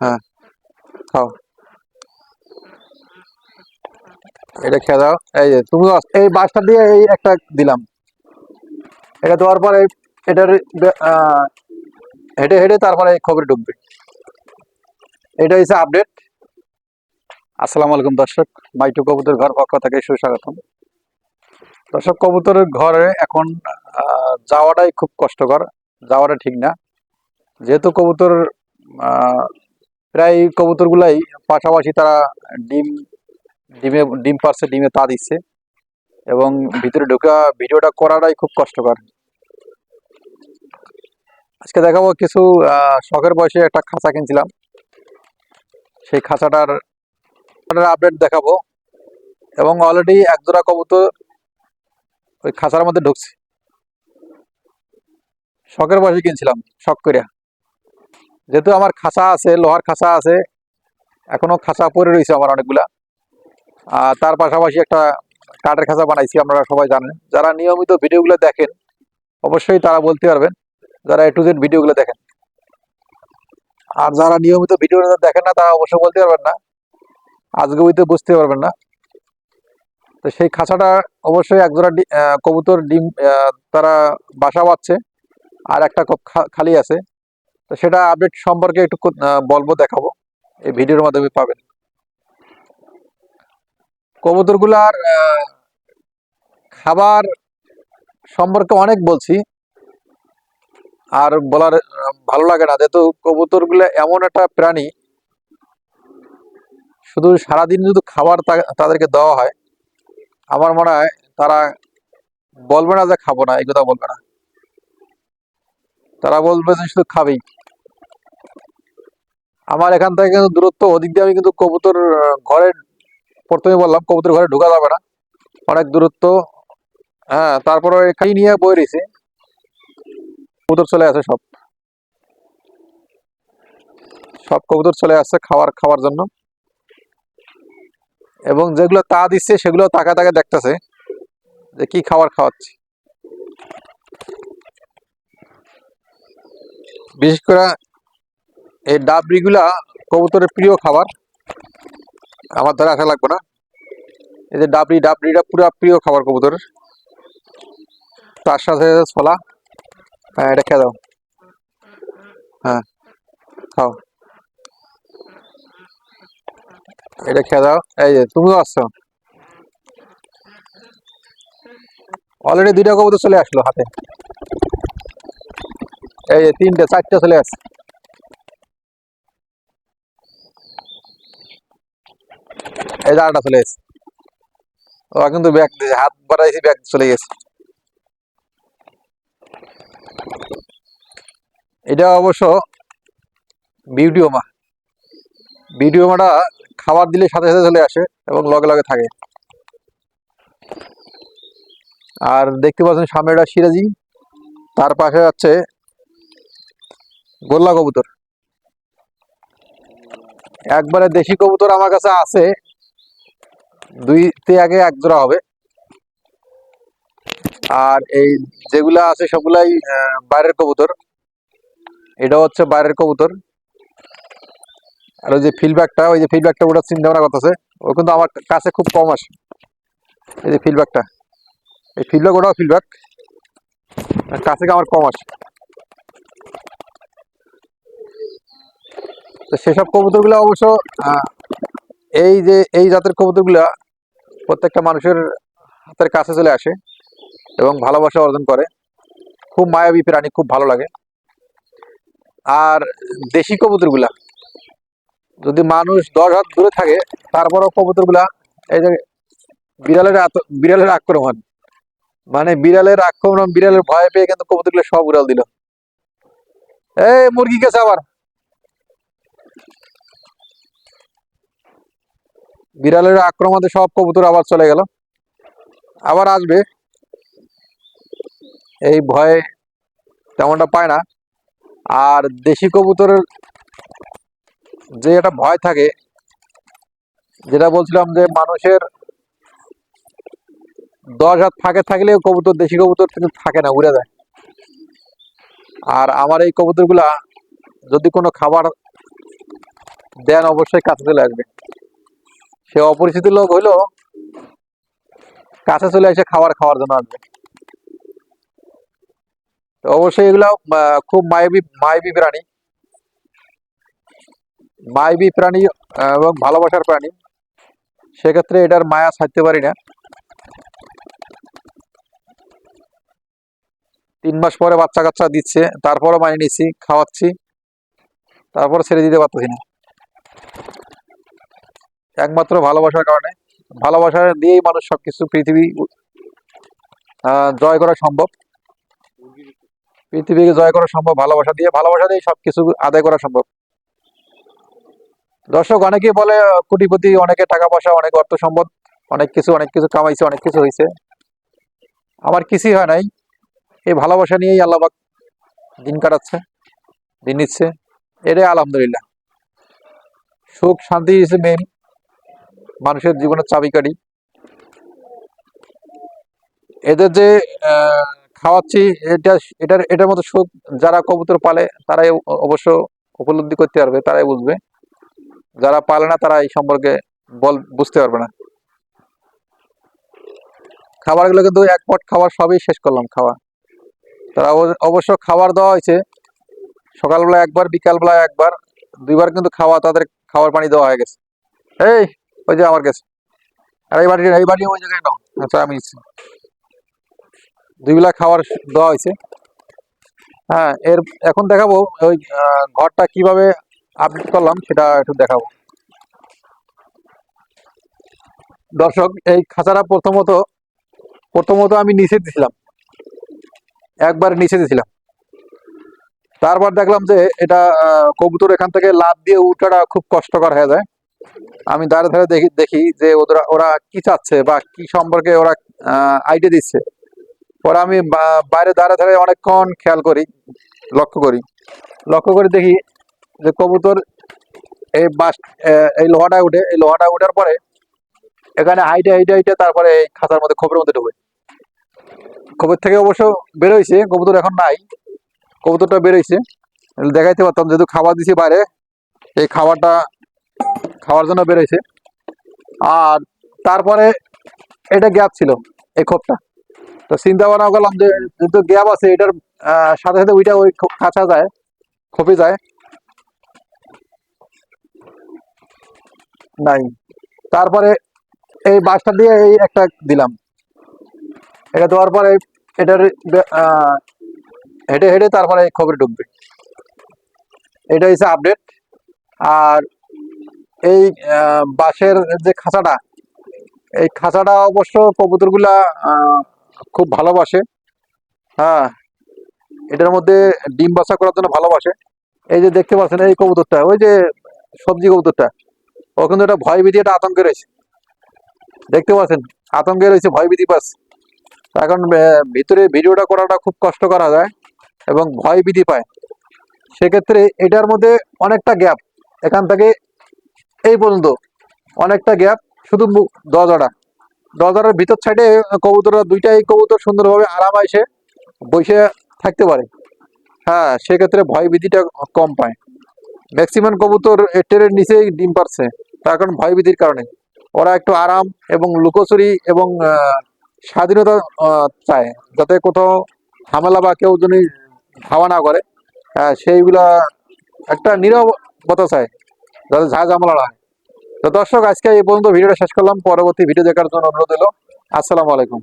হ্যাঁ এটা খেয়ে দাও। এই যে তুমি এই বাসটা দিয়ে এই একটা দিলাম। এটা দেওয়ার পরে এটার হেঁটে হেঁটে তারপরে খবরে ঢুকবে। এটা হচ্ছে আপডেট। আসসালামু আলাইকুম দর্শক, মাইটু কবুতর ঘর পক্ষ থেকে সুস্বাগতম। দর্শক, কবুতরের ঘরে এখন যাওয়াটাই খুব কষ্টকর। যাওয়াটা ঠিক না। যেহেতু কবুতর প্রায় কবুতরগুলাই পাশাপাশি তারা ডিম, ডিমে, ডিম পারছে ডিমে তা দিচ্ছে এবং ভিতরে ঢোকা ভিডিওটা করাটাই খুব কষ্টকর। আজকে দেখাবো কিছু শখের বয়সে একটা খাঁচা কিনছিলাম। সেই খাঁচাটার আপডেট দেখাবো এবং অলরেডি এক জোড়া কবুতর ওই খাঁচার মধ্যে ঢুকছে। শখের বয়সে কিনছিলাম, শখ করিয়া যেহেতু আমার খাঁচা আছে, লোহার খাঁচা আছে, এখনও খাঁচা পরে রয়েছে আমার অনেকগুলা। আর তার পাশাপাশি একটা কাঠের খাঁচা বানাইছি, আপনারা সবাই জানেন। যারা নিয়মিত ভিডিওগুলো দেখেন, অবশ্যই তারা বলতে পারবেন, যারা এ টু জেড ভিডিওগুলো দেখেন। আর যারা নিয়মিত ভিডিও দেখেন না, তারা অবশ্যই বলতে পারবেন না। আজকে হইতে বুঝতে পারবেন না। তো সেই খাঁচাটা অবশ্যই এক জোড়া কবুতর ডিম তারা বাসা বাঁধছে, আর একটা খালি আছে। তো সেটা আপডেট সম্পর্কে একটু বলব, দেখাবো। এই ভিডিওর মাধ্যমে পাবেন। কবুতরগুলার খাবার সম্পর্কে অনেক বলছি। আর বলার, ভালো লাগে না। যেহেতু কবুতরগুলো এমন একটা প্রাণী, শুধু সারাদিন যদি খাবার তাদেরকে দেওয়া হয়, আমার মনে হয় তারা বলবে না যে খাব না, এই কথা বলবে না। তারা বলবে যে শুধু খাবেই। আমার এখান থেকে কিন্তু দূরত্ব অধিক দিয়ে আমি কিন্তু কবুতর ঘরে প্রথমে বললাম কবুতর ঘরে ঢোকা যাবে না। অনেক দূরত্ব। হ্যাঁ তারপরে খাই নিয়ে বই রয়েছে। কবুতর চলে আসে সব। সব কবুতর চলে আসছে খাবার খাওয়ার জন্য। এবং যেগুলো তা দিচ্ছে, সেগুলো তাকা তাকা দেখতেছে যে কি খাবার খাওয়াচ্ছে। বিশেষ করে এই ডাবরিগুলা কবুতরের প্রিয় খাবার। আমার ধরে আসা লাগবে না। এই যে ডাবরি ডাবরিটা পুরো প্রিয় খাবার কবুতরের। তার সাথে ছোলা। হ্যাঁ এটা খেয়ে দাও। হ্যাঁ খাও। এটা খেয়ে দাও। এই যে তুমিও আসছো অলরেডি দুইটা কবুতর চলে আসলো হাতে। এই যে, তিনটে, চারটে চলে আসছে। এই আরেকটা চলে এসছে ও কিন্তু ব্যাগ দিয়েছে, হাত ব্যাগ চলে গেছে। এটা অবশ্য বিউটিও মা বিউটিও মাটা খাবার দিলে সাথে সাথে চলে আসে এবং লগে লগে থাকে। আর দেখতে পাচ্ছেন সামনে একটা সিরাজি। তার পাশে আছে গোল্লা কবুতর। একবারে দেশি কবুতর আমার কাছে আছে। দুইতে আগে এক জোড়া হবে। আর এই যেগুলা আছে সবগুলাই বাইরের কবুতর। এটা হচ্ছে বাইরের কবুতর। আর ওই যে ফিডব্যাকটা ওই যে ফিডব্যাকটা ওটা চিন্তা করতেছে। ও কিন্তু আমার কাছে খুব কম আসে। এই যে ফিডব্যাকটা এই ফিডব্যাক ওটাও ফিডব্যাক কাছে আমার কম আসে। তো সেসব কবুতরগুলো অবশ্য এই যে, এই জাতের কবুতরগুলা প্রত্যেকটা মানুষের হাতের কাছে চলে আসে এবং ভালোবাসা অর্জন করে। খুব মায়াবী প্রাণী, খুব ভালো লাগে। আর দেশি কবুতরগুলা, যদি মানুষ দশ হাত দূরে থাকে, তারপরও কবুতরগুলা এই যে বিড়ালের বিড়ালের আক্রমণ। মানে বিড়ালের আক্রমণ, বিড়ালের ভয় পেয়ে কিন্তু কবুতরগুলো সব উড়াল দিল। এই মুরগি গেছে আবার। বিড়ালের আক্রমণে সব কবুতর আবার চলে গেল। আবার আসবে। এই ভয়ে তেমনটা পায় না। আর দেশি কবুতরের যে একটা ভয় থাকে, যেটা বলছিলাম যে মানুষের দশ হাত ফাঁকে থাকলেও কবুতর, দেশি কবুতর কিন্তু থাকে না, উড়ে যায়। আর আমার এই কবুতরগুলা যদি কোনো খাবার দেন, অবশ্যই কাছে চলে আসবে। সে অপরিচিত লোক হইল, কাছে চলে এসে খাবার খাওয়ার জন্য আসবে। অবশ্যই এগুলা খুব মায়াবী মায়াবী প্রাণী। মায়াবী প্রাণী এবং ভালোবাসার প্রাণী। সেক্ষেত্রে এটার মায়া ছাড়তে পারি না। তিন মাস পরে বাচ্চা কাচ্চা দিচ্ছে, তারপরও মানিয়ে নিচ্ছি, খাওয়াচ্ছি, তারপর ছেড়ে দিতে পারতেছি না। একমাত্র ভালোবাসার কারণে। ভালোবাসা দিয়েই মানুষ সবকিছু পৃথিবী জয় করা সম্ভব। পৃথিবীকে জয় করা সম্ভব, ভালোবাসা দিয়ে। ভালোবাসা দিয়ে সবকিছু আদায় করা সম্ভব। দর্শক, অনেকেই বলে কোটিপতি, অনেকে টাকা পয়সা, অনেক অর্থ সম্পদ, অনেক কিছু অনেক কিছু কামাইছে, অনেক কিছু হয়েছে আমার কিছুই হয় নাই। এই ভালোবাসা নিয়েই আল্লাহবাক দিন কাটাচ্ছে, দিন নিচ্ছে। এটাই আলহামদুলিল্লাহ। সুখ, শান্তি ইসে মেন মানুষের জীবনের চাবিকাঠি। এদের যে খাওয়াচ্ছি, এটা, এটার এটার মতো সুখ যারা কবুতর পালে, তারাই অবশ্য উপলব্ধি করতে পারবে, তারাই বুঝবে। যারা পালে না, তারা এই সম্পর্কে বল, বুঝতে পারবে না। খাবারগুলো কিন্তু এক পট খাবার সবই শেষ করলাম, খাওয়া। তারা অব- অবশ্য খাবার দেওয়া হয়েছে। সকালবেলা একবার, বিকালবেলা একবার, দুইবার কিন্তু খাওয়া, তাদের খাবার পানি দেওয়া হয়ে গেছে। এই! ওই যে আমার কাছে। আর এই বাড়ি এই বাড়ি ওই জায়গায় নাও। আচ্ছা আমি দুই বেলা খাবার দেওয়া হয়েছে। হ্যাঁ এর এখন দেখাবো ওই ঘরটা কীভাবে আপডেট করলাম, সেটা একটু দেখাবো। দর্শক, এই খাঁচাটা প্রথমত প্রথমত আমি নিচে দিছিলাম। একবার নিচে দিছিলাম। তারপর দেখলাম যে এটা কবুতর এখান থেকে লাভ দিয়ে উঠাটা খুব কষ্টকর হয়ে যায়। আমি দাঁড়ে ধারে দেখি দেখি যে ওরা ওরা কি চাচ্ছে বা কি সম্পর্কে ওরা আইডিয়া দিচ্ছে। পরে আমি বাইরে দাঁড়ে ধারে অনেকক্ষণ খেয়াল করি, লক্ষ্য করি। লক্ষ্য করে দেখি যে কবুতর এই বাস এই লোহাটা উঠে, এই লোহাটা উঠার পরে এখানে হাইটে হাইটে হাইটে তারপরে এই খাঁচার মধ্যে খবরের মধ্যে ঢুকে। খোপের থেকে অবশ্য বেরোইছে কবুতর এখন নাই। কবুতরটা বেরোইছে দেখাইতে পারতাম, যেহেতু খাবার দিছি বাইরে, এই খাবারটা খাওয়ার জন্য বেরোইছে। আর তারপরে এটা গ্যাপ ছিল এই খোপটা। তো চিন্তা ভাবনা করলাম যে যেহেতু গ্যাপ আছে, এটার সাথে সাথে ওইটা ওই কাঁচা যায়, খোপে যায়। নাই। তারপরে এই বাসটা দিয়ে এই একটা দিলাম। এটা দেওয়ার পরে এটার হেঁটে হেঁটে তারপরে খবরে ঢুকবে। এটা হচ্ছে আপডেট আর এই বাঁশের যে খাঁচাটা, এই খাঁচাটা অবশ্য কবুতরগুলা খুব ভালোবাসে। হ্যাঁ এটার মধ্যে ডিম বাসা করার জন্য ভালোবাসে। এই যে দেখতে পাচ্ছেন এই কবুতরটা, ওই যে সবজি কবুতরটা, ও কিন্তু এটা ভয় ভীতি একটা আতঙ্কে রয়েছে। দেখতে পাচ্ছেন, আতঙ্কে রয়েছে ভয় ভীতি পাস এখন ভিতরে ভিডিওটা করাটা খুব কষ্ট করা যায় এবং ভয় ভীতি পায়। সেক্ষেত্রে এটার মধ্যে অনেকটা গ্যাপ। এখান থেকে এই পর্যন্ত। অনেকটা গ্যাপ শুধু দরজাটা। দরজার ভিতর সাইডে কবুতররা দুইটাই কবুতর সুন্দরভাবে আরামে এসে বসে থাকতে পারে। হ্যাঁ সেক্ষেত্রে ভয় ভীতিটা কম পায়। ম্যাক্সিমাম কবুতর টেরের নিচেই ডিম পারছে। তার কারণ ভয় ভীতির কারণে। ওরা একটু আরাম এবং লুকোচুরি এবং স্বাধীনতা চায়। যাতে কোথাও ঝামেলা বা কেউ যদি ধাওয়া না করে হ্যাঁ সেইগুলা একটা নিরবতা চায়। যাতে ঝা ঝামেলা না হয়। তো দর্শক, আজকে এই পর্যন্ত ভিডিওটা শেষ করলাম। পরবর্তী ভিডিও দেখার জন্য অনুরোধ এলো আসসালামু আলাইকুম।